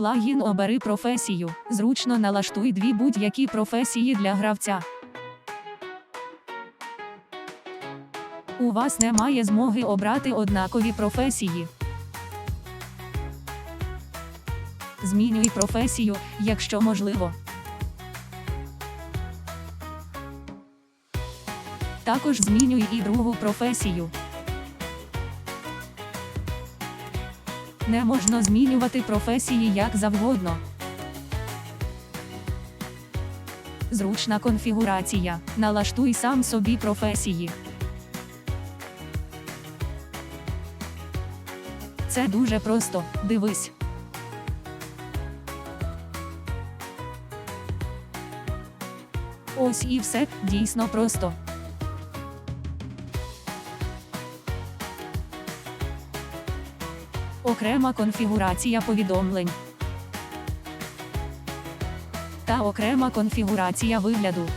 Плагін обери професію. Зручно налаштуй дві будь-які професії для гравця. У вас немає змоги обрати однакові професії. Змінюй професію, якщо можливо. Також змінюй і другу професію. Не можна змінювати професії як завгодно. Зручна конфігурація. Налаштуй сам собі професії. Це дуже просто. Дивись. Ось і все дійсно просто. Окрема конфігурація повідомлень. Та окрема конфігурація вигляду.